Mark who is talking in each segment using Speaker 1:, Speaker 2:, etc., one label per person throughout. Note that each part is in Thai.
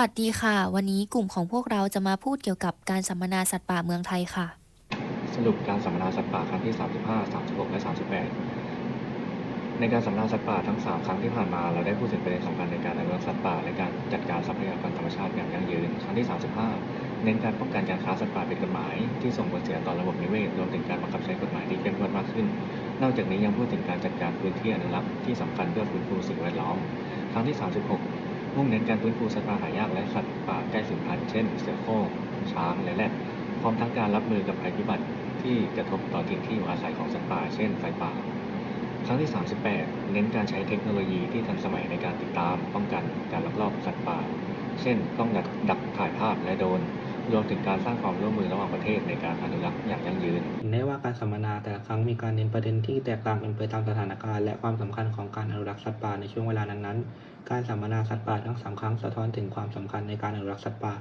Speaker 1: วัสดีค่ะ วันนี้กลุ่มของพวกเราจะมาพูดเกี่ยวกับการสัมมนาสัตว์ป่าเมืองไทยค่ะ
Speaker 2: สรุปการสัมมนาสัตว์ป่าครั้งที่ 35 36 และ 38 ในการสัมมนาสัตว์ป่าทั้ง 3 ครั้งที่ผ่านมา เราได้พูดถึงประเด็นสำคัญในการอนุรักษ์สัตว์ป่าและการจัดการทรัพยากรธรรมชาติอย่างยั่งยืน ครั้งที่ 35 เน้นการป้องกันการค้าสัตว์ป่าเป็นกฎหมายที่ส่งผลเสียต่อระบบนิเวศรวมถึงการบังคับใช้กฎหมายที่เข้มงวดมากขึ้น นอกจากนี้ยังพูดถึงการจัดการพื้นที่อนุรักษ์ที่สำคัญเพื่อฟื้นฟูสิ่งแวดล้อม ครั้งที่ 36 มุ่งเน้นการฟื้นฟูสัตว์ป่าหายากและสัตว์ป่าใกล้สูญพันธุ์เช่นเสือโคร่งช้างและแรดพร้อมทั้งการรับมือกับภัยพิบัติที่กระทบต่อถิ่นที่อยู่อาศัยของสัตว์ป่าเช่นไฟป่า ครั้งที่ 38 เน้นการใช้เทคโนโลยีที่ทันสมัยในการติดตามป้องกันการลักลอบสัตว์ป่า เช่นกล้องดักดักถ่ายภาพและโดน รวมถึงการสร้างความร่วมมือระหว่างประเทศในการอนุรักษ์อย่างยั่งยืน
Speaker 3: เห็นได้ว่าการสัมมนาแต่ละครั้งมีการเน้นประเด็นที่แตกต่างกันไปตามสถานการณ์และความสำคัญของการอนุรักษ์สัตว์ป่าในช่วงเวลานั้นๆ การสัมมนาสัตว์ป่าทั้งสามครั้งสะท้อนถึงความสำคัญในการอนุรักษ์สัตว์ป่า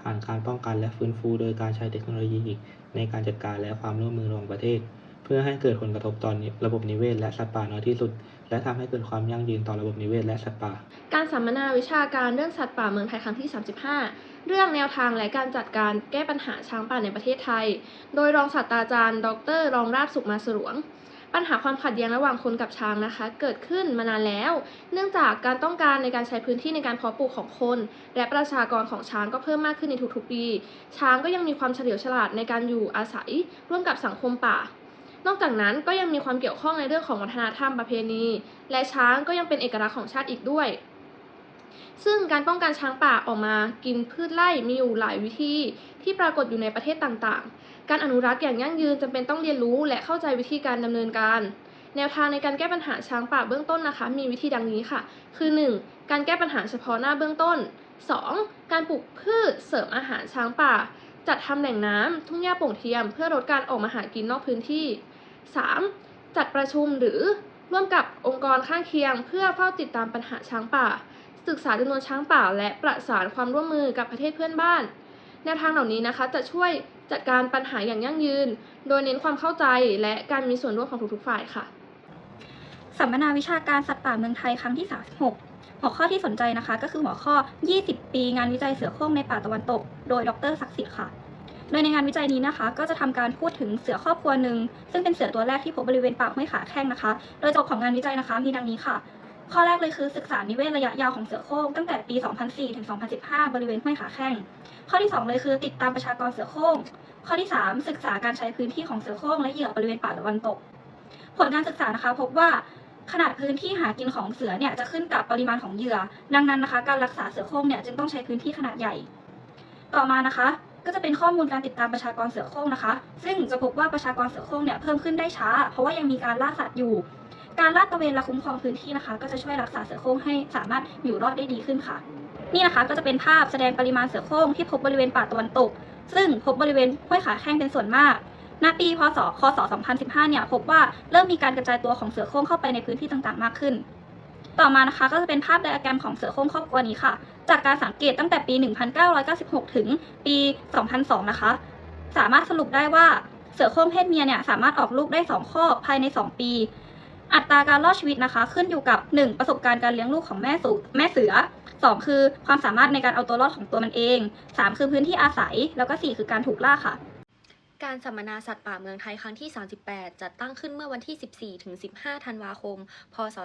Speaker 3: ผ่านการป้องกันและฟื้นฟู โดยการใช้เทคโนโลยีในการจัดการและความร่วมมือระหว่างประเทศ เพื่อให้เกิดผลกระทบต่อระบบนิเวศและสัตว์ป่าน้อยที่สุดและทำให้เกิดความยั่งยืนต่อระบบนิเวศและสัตว์ป่า
Speaker 4: การสัมมนาวิชาการเรื่องสัตว์ป่าเมืองไทยครั้งที่ 35 เรื่องแนวทางและการจัดการแก้ปัญหาช้างป่าในประเทศไทย โดยรองศาสตราจารย์ ดร รองราบสุขมาสรวง ปัญหาความขัดแย้งระหว่างคนกับช้างนะคะ เกิดขึ้นมานานแล้ว เนื่องจากการต้องการในการใช้พื้นที่ในการเพาะปลูกของคน และประชากรของช้างก็เพิ่มมากขึ้นในทุกๆปี ช้างก็ยังมีความเฉลียวฉลาดในการอยู่อาศัย ร่วมกับสังคมป่า นอกจากนั้นก็ยังมีความเกี่ยวข้องในเรื่องของวัฒนธรรมประเพณี และช้างก็ยังเป็นเอกลักษณ์ของชาติอีกด้วย ซึ่งการป้องกันช้างป่าออกมากินพืชไร่มีอยู่หลายวิธีที่ปรากฏอยู่ในประเทศต่างๆ การอนุรักษ์อย่างยั่งยืนจำเป็นต้องเรียนรู้และเข้าใจวิธีการดำเนินการ แนวทางในการแก้ปัญหาช้างป่าเบื้องต้นนะคะ มีวิธีดังนี้ค่ะ คือ 1. การแก้ปัญหาเฉพาะหน้าเบื้องต้น 2. การปลูกพืชเสริมอาหารช้างป่า จัดทำแหล่งน้ำทุ่งหญ้าโป่งเทียม เพื่อลดการออกมาหากินนอกพื้นที่ 3. จัดประชุมหรือร่วมกับองค์กรข้างเคียง เพื่อเฝ้าติดตามปัญหาช้างป่า ศึกษาจำนวนช้างป่า และประสานความร่วมมือกับประเทศเพื่อนบ้าน แนวทางเหล่านี้นะคะจะช่วยจัดการปัญหาอย่างยั่งยืน โดยเน้นความเข้าใจและการมีส่วนร่วมของทุกๆฝ่ายค่ะ
Speaker 5: สัมมนาวิชาการสัตว์ป่าเมืองไทยครั้งที่ 36 หัวข้อที่สนใจนะคะ ก็คือหัวข้อ 20 ปีงานวิจัยเสือโคร่งในป่าตะวันตก โดยดรศักดิ์สิทธิ์ค่ะ โดยในงานวิจัยนี้นะคะ ก็จะทำการพูดถึงเสือครอบครัวหนึ่งซึ่งเป็นเสือตัวแรกที่พบบริเวณปากห้วยขาแข้งนะคะ โดยจบของงานวิจัยนะคะ มีดังนี้ค่ะ ข้อแรกเลยคือศึกษานิเวศระยะยาวของเสือโคร่งตั้งแต่ปี 2004 ถึง 2015 บริเวณห้วยขาแข้ง ข้อที่ 2 เลยคือติดตามประชากรเสือโคร่ง ข้อที่ 3 ศึกษาการใช้พื้นที่ของเสือโคร่งและเหยื่อบริเวณป่าตะวันตก ผลการศึกษานะคะ พบว่าขนาดพื้นที่หากินของเสือเนี่ยจะขึ้นกับปริมาณของเหยื่อ ดังนั้นนะคะ การรักษาเสือโคร่งเนี่ยจึงต้องใช้พื้นที่ขนาดใหญ่ ต่อมานะคะ ก็จะเป็นข้อมูลการติดตามประชากรเสือโคร่งนะคะ ซึ่งจะพบว่าประชากรเสือโคร่งเนี่ยเพิ่มขึ้นได้ช้า เพราะว่ายังมีการล่าสัตว์อยู่ การลาดตระเวนและคุ้มครองพื้นที่นะคะ ก็จะช่วยรักษาเสือโคร่งให้สามารถอยู่รอดได้ดีขึ้นค่ะ นี่นะคะก็จะเป็นภาพแสดงปริมาณเสือโคร่งที่พบบริเวณป่าตะวันตก ซึ่งพบบริเวณห้วยขาแข้งเป็นส่วนมากณปีพศคศ 2015 เนี่ยพบว่าเริ่มมีการกระจายตัวของเสือโคร่งเข้าไปในพื้นที่ต่างๆ มากขึ้น ต่อมานะคะก็จะเป็นภาพไดอะแกรมของเสือโคร่งครอบครัวนี้ค่ะ จากการสังเกตตั้งแต่ปี 1996 ถึงปี 2002 นะคะ สามารถสรุปได้ว่าเสือโคร่งเพศเมียเนี่ยสามารถออกลูกได้ 2 ข้อภายใน 2 ปี อัตราการรอดชีวิตนะคะ ขึ้นอยู่กับ 1. ประสบการณ์การเลี้ยงลูกของแม่สูแม่เสือ 2. คือความสามารถในการเอาตัวรอดของตัวมันเอง 3. คือพื้นที่อาศัย แล้วก็ 4 คือการถูกล่าค่ะ
Speaker 6: การสัมมนาสัตว์ป่าเมืองไทยครั้งที่ 38 จัดตั้งขึ้นเมื่อวันที่ 14 ถึง 15 ธันวาคม พศ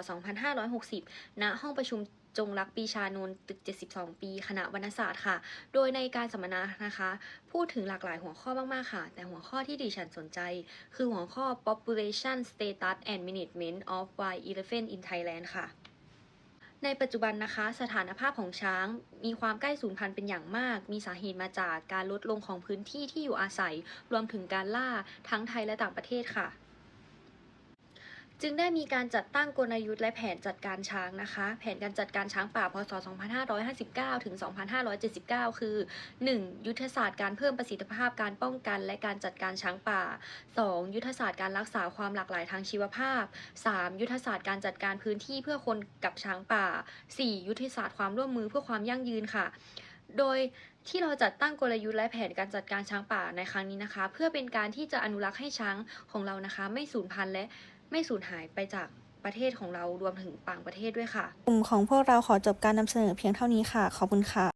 Speaker 6: 2560 ณ ห้องประชุมจงรักปีชานนท์ตึก 72 ปี คณะวรรณศาสตร์ค่ะ โดยในการสัมมนานะคะ พูดถึงหลากหลายหัวข้อมาก ๆ ค่ะ แต่หัวข้อที่ดิฉันสนใจ คือหัวข้อ population status and management of wild elephant in Thailand ค่ะ ในปัจจุบันนะคะ สถานภาพของช้าง มีความใกล้สูญพันธุ์เป็นอย่างมาก มีสาเหตุมาจากการลดลงของพื้นที่ที่อยู่อาศัย รวมถึงการล่าทั้งไทยและต่างประเทศค่ะ จึงได้มีการจัดตั้งกลยุทธ์และแผนจัดการช้างนะคะ แผนการจัดการช้างป่าพศ 2559 ถึง 2579 คือ 1. ยุทธศาสตร์การเพิ่มประสิทธิภาพการป้องกัน และการจัดการช้างป่า 2. ยุทธศาสตร์การรักษาความหลากหลายทางชีวภาพ 3. ยุทธศาสตร์การจัดการพื้นที่เพื่อคนกับช้างป่า 4. ยุทธศาสตร์ความร่วมมือเพื่อความยั่งยืนค่ะ โดยที่เราจัดตั้งกลยุทธ์และแผนการจัดการช้างป่าในครั้งนี้นะคะ เพื่อเป็นการที่จะอนุรักษ์ให้ช้างของเรานะคะ ไม่สูญพันธุ์และ ไม่สูญหายไปจากประเทศของเรารวมถึงต่างประเทศด้วยค่ะ
Speaker 1: กลุ่มของพวกเราขอจบการนำเสนอเพียงเท่านี้ค่ะ ขอบคุณค่ะ